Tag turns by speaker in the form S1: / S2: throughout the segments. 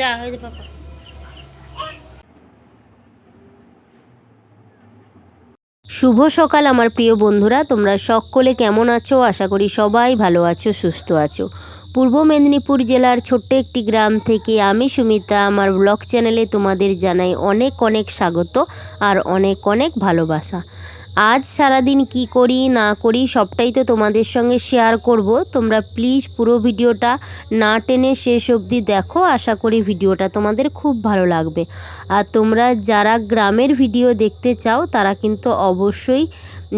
S1: যা ওই পাপা শুভ সকাল, আমার প্রিয় বন্ধুরা। তোমরা সকলে কেমন আছো? আশা করি সবাই ভালো আছো, সুস্থ আছো। পূর্ব মেদিনীপুর জেলার ছোট্ট একটি গ্রাম থেকে আমি সুমিতা। আমার ব্লগ চ্যানেলে তোমাদের জানাই অনেক অনেক স্বাগত আর অনেক অনেক ভালোবাসা। আজ সারাদিন কি করি, না করি, সবটাই তো তোমাদের সঙ্গে শেয়ার করব। তোমরা প্লিজ পুরো ভিডিওটা না টেনে শেষ অবধি দেখো। আশা করি ভিডিওটা তোমাদের খুব ভালো লাগবে। আর তোমরা যারা গ্রামের ভিডিও দেখতে চাও, তারা কিন্তু অবশ্যই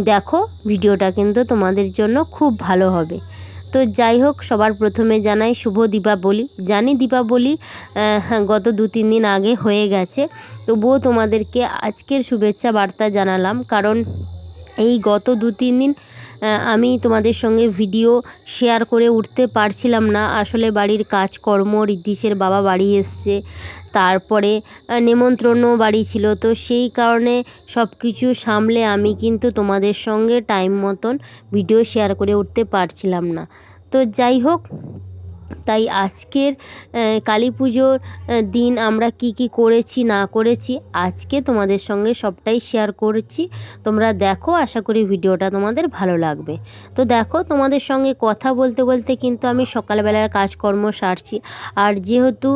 S1: দেখো। ভিডিওটা কিন্তু তোমাদের জন্য খুব ভালো হবে। তো যাই হোক সবার প্রথমে জানাই শুভ দীপাবলি। জানি দীপাবলি আহ, গত দু তিন দিন আগে হয়ে গেছে। তবুও তোমাদেরকে আজকের শুভেচ্ছা বার্তা জানালাম কারণ এই গত দু তিন দিন আমি তোমাদের সঙ্গে ভিডিও শেয়ার করে উঠতে পারছিলাম না। আসলে বাড়ির কাজকর্ম ঋদ্ধিসের বাবা বাড়ি এসছে তারপরে নেমন্ত্রণও বাড়ি ছিল। তো সেই কারণে সব কিছু সামলে আমি কিন্তু তোমাদের সঙ্গে টাইম মতন ভিডিও শেয়ার করে উঠতে পারছিলাম না। তো যাই হোক তাই আজকের কালী পুজোর দিন আমরা কি কি করেছি, না করেছি, আজকে তোমাদের সঙ্গে সবটাই শেয়ার করছি। তোমরা দেখো, আশা করি ভিডিওটা তোমাদের ভালো লাগবে। তো দেখো, তোমাদের সঙ্গে কথা বলতে বলতে কিন্তু আমি সকালবেলার কাজকর্ম সারছি। আর যেহেতু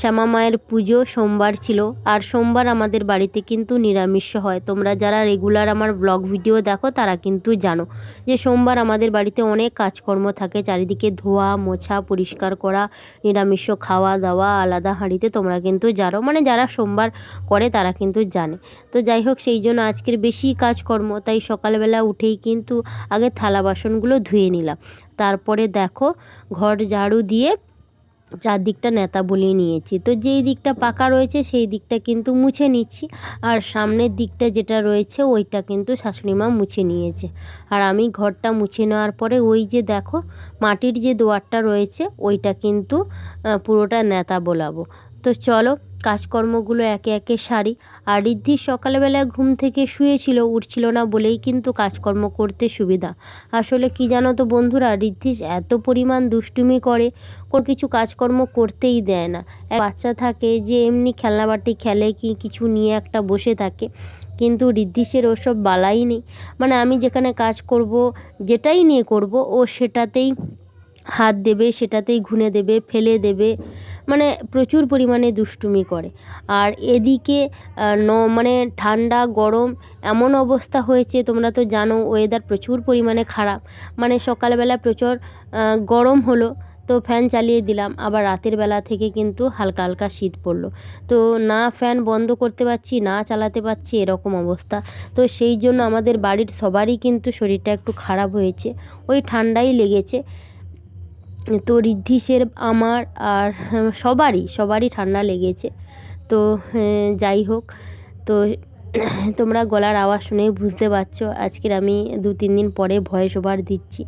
S1: শ্যামা মায়ের পুজো সোমবার ছিল, আর সোমবার আমাদের বাড়িতে কিন্তু নিরামিষ হয়। তোমরা যারা রেগুলার আমার ব্লগ ভিডিও দেখো, তারা কিন্তু জানো যে সোমবার আমাদের বাড়িতে অনেক কাজকর্ম থাকে, চারিদিকে ধোয়া, মোছা পরিষ্কার করা, নিরামিষ খাওয়া দাওয়া, আলাদা হাঁড়িতে তোমরা কিন্তু জানো। মানে যারা সোমবার করে তারা কিন্তু জানে। তো যাই হোক, সেই জন্য আজকের বেশি কাজকর্ম, তাই সকালবেলা উঠেই কিন্তু আগে থালা বাসনগুলো ধুয়ে নিলাম। তারপরে দেখো, ঘর ঝাড়ু দিয়ে চারদিকটা নেতা বলিয়ে নিয়েছি। তো যেই দিকটা পাকা রয়েছে, সেই দিকটা কিন্তু মুছে নিচ্ছি। আর সামনের দিকটা যেটা রয়েছে, ওইটা কিন্তু শাশুড়ি মা মুছে নিয়েছে। আর আমি ঘরটা মুছে নেওয়ার পরে ওই যে দেখো, মাটির যে দোয়ারটা রয়েছে, ওইটা কিন্তু পুরোটা নেতা বোলাবো। তো চলো কাজকর্মগুলো একে একে সারি। আর ঋদ্ধি সকালবেলায় ঘুম থেকে শুয়েছিল, উঠছিল না বলেই কিন্তু কাজকর্ম করতে সুবিধা। আসলে কি জানো তো বন্ধুরা ঋদ্ধিস এত পরিমাণ দুষ্টুমি করে, কোনো কিছু কাজকর্ম করতেই দেয় না। বাচ্চা থাকে যে এমনি খেলনাবাটি খেলে কি কিছু নিয়ে একটা বসে থাকে, কিন্তু ঋদ্ধিসের ওসব বালাই নেই। মানে আমি যেখানে কাজ করব, যেটাই নিয়ে করব, ও সেটাতেই হাত দেবে, সেটাতেই ঘুনে দেবে, ফেলে দেবে মানে প্রচুর পরিমাণে দুষ্টুমি করে। আর এদিকে ন মানে ঠান্ডা, গরম এমন অবস্থা হয়েছে, তোমরা তো জানো ওয়েদার প্রচুর পরিমাণে খারাপ। মানে সকালবেলা প্রচুর গরম হলো, তো ফ্যান চালিয়ে দিলাম। আবার রাতের বেলা থেকে কিন্তু হালকা হালকা শীত পড়ল। তো না ফ্যান বন্ধ করতে পারছি, না চালাতে পারছি, এরকম অবস্থা। তো সেই জন্য আমাদের বাড়ির সবারই কিন্তু শরীরটা একটু খারাপ হয়েছে। ওই ঠান্ডাই লেগেছে। তো ঋদ্ধিসের আমার আর হ্যাঁ, সবারই সবারই ঠান্ডা লেগেছে। তো হ্যাঁ, যাই হোক তো তোমরা গলার আওয়াজ শুনেই বুঝতে পারছ আজকের আমি দু তিন দিন পরে ভয়েস ওভার দিচ্ছি।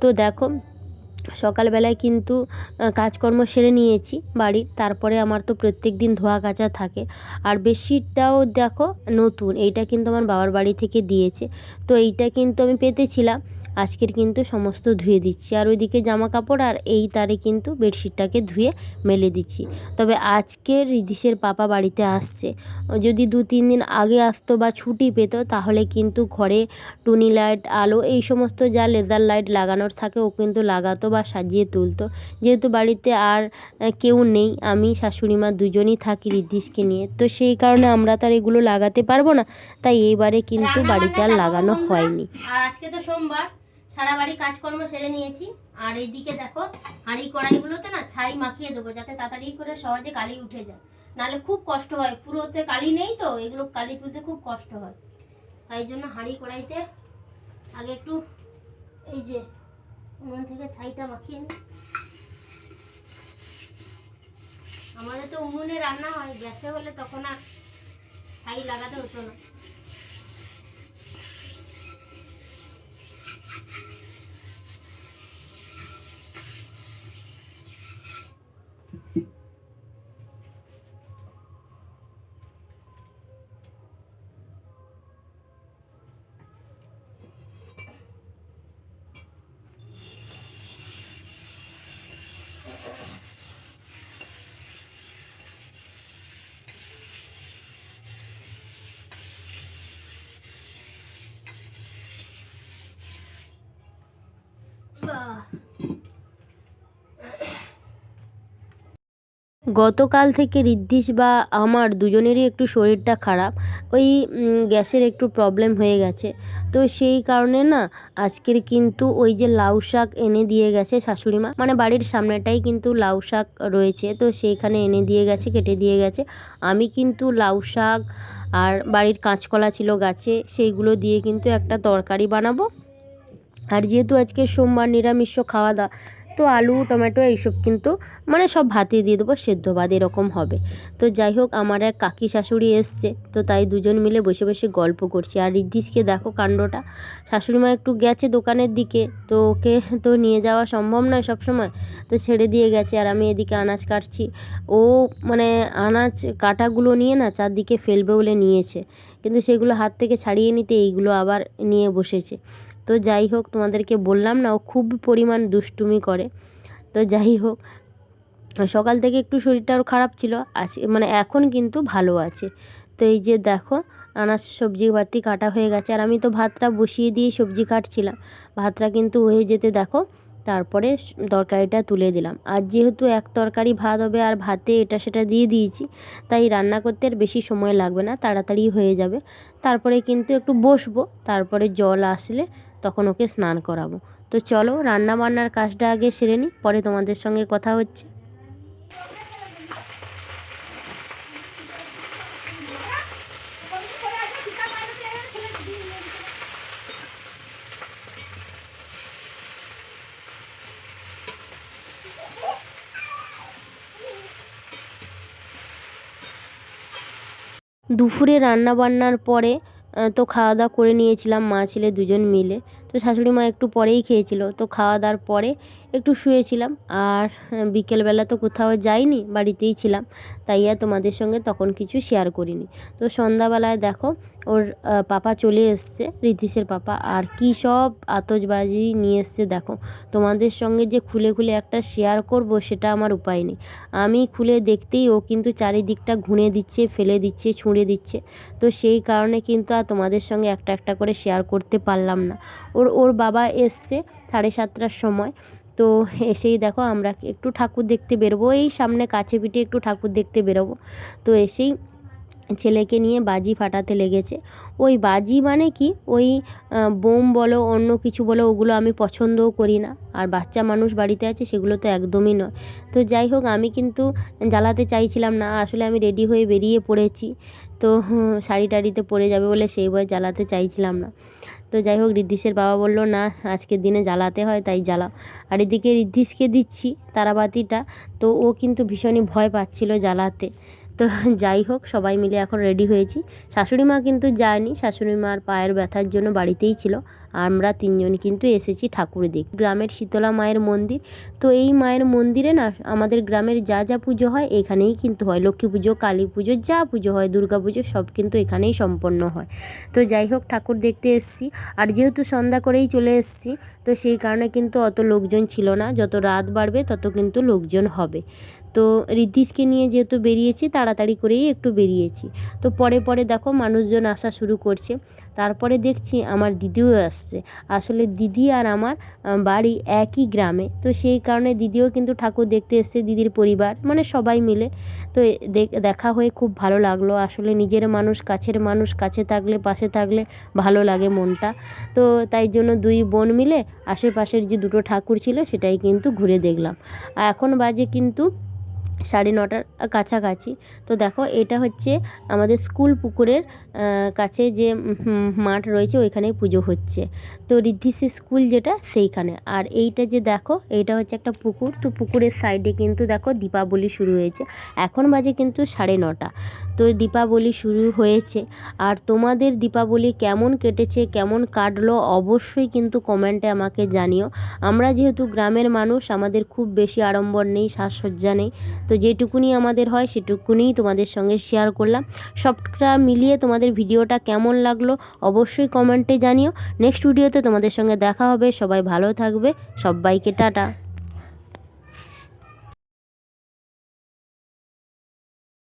S1: তো দেখো সকালবেলায় কিন্তু কাজকর্ম সেরে নিয়েছি বাড়ির তারপরে আমার তো প্রত্যেক দিন ধোয়া কাচা থাকে। আর বেডশিটটাও দেখো নতুন এইটা কিন্তু আমার বাবার বাড়ি থেকে দিয়েছে। তো এইটা কিন্তু আমি পেতেছিলাম আজকের কিন্তু সমস্ত ধুয়ে দিচ্ছি। আর ওইদিকে জামা কাপড় আর এই তারে কিন্তু বেডশিটটাকে ধুয়ে মেলে দিচ্ছি। তবে আজকে রিদিশের পাপা বাড়িতে আসছে। যদি দু তিন দিন আগে আসতো বা ছুটি পেত তাহলে কিন্তু ঘরে টুনি লাইট আলো এই সমস্ত যা লেদার লাইট লাগানোর থাকে ও কিন্তু লাগাতো বা সাজিয়ে তুলতো। যেহেতু বাড়িতে আর কেউ নেই আমি শাশুড়ি মা দুজনই থাকি রিদ্ধিসকে নিয়ে। তো সেই কারণে আমরা তার এগুলো লাগাতে পারব না। তাই এইবারে কিন্তু বাড়িতে আর লাগানো হয়নি। আর আজকে তো সোমবার। সারা বাড়ি কাজকর্ম সেরে নিয়েছি। আর এইদিকে দেখো, হাঁড়ি কড়াইগুলোতে না ছাই মাখিয়ে দেবো, যাতে তাড়াতাড়ি করে সহজে কালি উঠে যায়। নাহলে খুব কষ্ট হয়, পুরোতে কালি নেই তো, এগুলো কালি তুলতে খুব কষ্ট হয়। তাই জন্য হাঁড়ি কড়াইতে আগে একটু এই যে উনুন থেকে ছাইটা মাখিয়ে নিই। আমাদের তো উনুনে রান্না হয়, গ্যাসে হলে তখন আর ছাই লাগাতে হতো না। গতকাল থেকে ঋদ্ধিস বা আমার দুজনেরই একটু শরীরটা খারাপ। ওই গ্যাসের একটু প্রবলেম হয়ে গেছে। তো সেই কারণে না, আজকের কিন্তু ওই যে লাউ শাক এনে দিয়ে গেছে শাশুড়ি মা। মানে বাড়ির সামনেটাই কিন্তু লাউ শাক রয়েছে। তো সেইখানে এনে দিয়ে গেছে, কেটে দিয়ে গেছে। আমি কিন্তু লাউ শাক আর বাড়ির কাঁচকলা ছিল গাছে, সেইগুলো দিয়ে কিন্তু একটা তরকারি বানাবো। আর যেহেতু আজকে সোমবার নিরামিষ খাওয়া দাওয়া তো আলু, টমেটো এইসব কিন্তু মানে সব ভাতে দিয়ে দেবো, সেদ্ধ ভাত এরকম হবে। তো যাই হোক, আমার এক কাকি শাশুড়ি এসছে, তো তাই দুজন মিলে বসে বসে গল্প করছি। আর রিদ্ধিসকে দেখো কাণ্ডটা, শাশুড়ি মা একটু গেছে দোকানের দিকে, তো ওকে তো নিয়ে যাওয়া সম্ভব নয় সব সময় তো ছেড়ে দিয়ে গেছে। আর আমি এদিকে আনাজ কাটছি। ও মানে আনাজ কাটাগুলো নিয়ে না চারদিকে ফেলবে বলে নিয়েছে, কিন্তু সেগুলো হাত থেকে ছাড়িয়ে নিতে এইগুলো আবার নিয়ে বসেছে। তো যাই হোক, তোমাদেরকে বললাম না, ও খুব পরিমাণ দুষ্টুমি করে। তো যাই হোক, সকাল থেকে একটু শরীরটা ওর খারাপ ছিল, আছে মানে এখন কিন্তু ভালো আছে। তো এই যে দেখো আনাজ সবজি বাতি কাটা হয়ে গেছে, আর আমি তো ভাতটা বসিয়ে দিয়ে সবজি কাটছিলাম। ভাতটা কিন্তু হয়ে যেতে দেখো, তারপরে তরকারিটা তুলে দিলাম। আর যেহেতু এক তরকারি ভাত হবে, আর ভাতে এটা সেটা দিয়ে দিয়েছি, তাই রান্না করতে আর বেশি সময় লাগবে না, তাড়াতাড়ি হয়ে যাবে। তারপরে কিন্তু একটু বসবো, তারপরে জল আসলে তখন ওকে স্নান করাবো। তো চলো রান্না বান্নার কাজটা আগে সেরে নিই পরে তোমাদের সঙ্গে কথা হচ্ছে। দুপুরে রান্না বান্নার পরে তো খাওয়া দাওয়া করে নিয়েছিলাম মা ছেলে দুজন মিলে। তো শাশুড়ি মা একটু পরেই খেয়েছিল। তো খাওয়া দাওয়ার পরে একটু শুয়েছিলাম। আর বিকেলবেলা তো কোথাও যাইনি, বাড়িতেই ছিলাম। তাই আর তোমাদের সঙ্গে তখন কিছু শেয়ার করিনি। তো সন্ধ্যাবেলায় দেখো, ওর পাপা চলে এসছে ঋতিশের পাপা। আর কী সব আতজবাজি নিয়ে এসছে দেখো। তোমাদের সঙ্গে যে খুলে খুলে একটা শেয়ার করব সেটা আমার উপায় নেই। আমি খুলে দেখতেই ও কিন্তু চারিদিকটা ঘুরে দিচ্ছে, ফেলে দিচ্ছে, ছুঁড়ে দিচ্ছে। তো সেই কারণে কিন্তু আর তোমাদের সঙ্গে একটা একটা করে শেয়ার করতে পারলাম না। ওর ওর বাবা এসছে সাড়ে সাতটার সময়। তো এসেই দেখো আমরা একটু ঠাকুর দেখতে বেরোবো। এই সামনে কাছে পিঠে একটু ঠাকুর দেখতে বেরোবো। তো এসেই ছেলেকে নিয়ে বাজি ফাটাতে লেগেছে। ওই বাজি মানে কি? ওই বোম বলো, অন্য কিছু বলো, ওগুলো আমি পছন্দও করি না। আর বাচ্চা মানুষ বাড়িতে আছে, সেগুলো তো একদমই নয়। তো যাই হোক, আমি কিন্তু জ্বালাতে চাইছিলাম না। আসলে আমি রেডি হয়ে বেরিয়ে পড়েছি। তো শাড়ি টাড়িতে পরে যাবে বলে সেই ভয় জ্বালাতে চাইছিলাম না। তো যাই হোক ঋদ্ধিসের বাবা বলল, না আজকের দিনে জ্বালাতে হয়, তাই জ্বালাও। আর এদিকে ঋদ্ধিসকে দিচ্ছি তারাবাতিটা। তো ও কিন্তু ভীষণই ভয় পাচ্ছিল জ্বালাতে। তো যাই হোক, সবাই মিলে এখন রেডি হয়েছি। শাশুড়ি মা কিন্তু যায়নি, শাশুড়ি মার পায়ের ব্যথার জন্য বাড়িতেই ছিল। আমরা তিনজন কিন্তু এসেছি ঠাকুর দেখতে গ্রামের শীতলা মায়ের মন্দির। তো এই মায়ের মন্দিরে না, আমাদের গ্রামের যা যা পুজো হয় এখানেই কিন্তু হয়। লক্ষ্মী পুজো, কালী পুজো, যা পুজো হয়, দুর্গা পুজো সব কিন্তু এখানেই সম্পন্ন হয়। তো যাই হোক, ঠাকুর দেখতে এসেছি। আর যেহেতু সন্ধ্যা করেই চলে এসেছি, তো সেই কারণে কিন্তু অত লোকজন ছিল না। যত রাত বাড়বে, তত কিন্তু লোকজন হবে। তো রিদ্ধিসকে নিয়ে যেহেতু বেরিয়েছি, তাড়াতাড়ি করেই একটু বেরিয়েছি। তো পরে পরে দেখো মানুষজন আসা শুরু করছে। তারপরে দেখছি আমার দিদিও আসছে। আসলে দিদি আর আমার বাড়ি একই গ্রামে। তো সেই কারণে দিদিও কিন্তু ঠাকুর দেখতে এসছে, দিদির পরিবার মানে সবাই মিলে। তো দেখ- হয়ে খুব ভালো লাগল। আসলে নিজের মানুষ, কাছের মানুষ, কাছে থাকলে, পাশে থাকলে ভালো লাগে মনটা। তো তাই জন্য দুই বোন মিলে আশেপাশের যে দুটো ঠাকুর ছিল, সেটাই কিন্তু ঘুরে দেখলাম। আর এখন বাজে কিন্তু সাড়ে নটার কাছাকাছি। তো দেখো, এটা হচ্ছে আমাদের স্কুল পুকুরের কাছে যে মাঠ রয়েছে, ওইখানেই পুজো হচ্ছে। তো ঋদ্ধিসের স্কুল যেটা, সেইখানে। আর এইটা যে দেখো, এইটা হচ্ছে একটা পুকুর। তো পুকুরের সাইডে কিন্তু দেখো, দীপাবলি শুরু হয়েছে। এখন বাজে কিন্তু সাড়ে নটা। তো দীপাবলি শুরু হয়েছে। আর তোমাদের দীপাবলি কেমন কেটেছে, কেমন কাটলো, অবশ্যই কিন্তু কমেন্টে আমাকে জানিও। আমরা যেহেতু গ্রামের মানুষ, আমাদের খুব বেশি আড়ম্বর নেই, সাজসজ্জা নেই। তো যেটুকুনি আমাদের হয় সেটুকুনিই তোমাদের সঙ্গে শেয়ার করলাম। সবটা মিলিয়ে তোমাদের ভিডিওটা কেমন লাগল অবশ্যই কমেন্টে জানিও। নেক্সট ভিডিওতে তোমাদের সঙ্গে দেখা হবে। সবাই ভালো থাকবে। সবাইকে টাটা।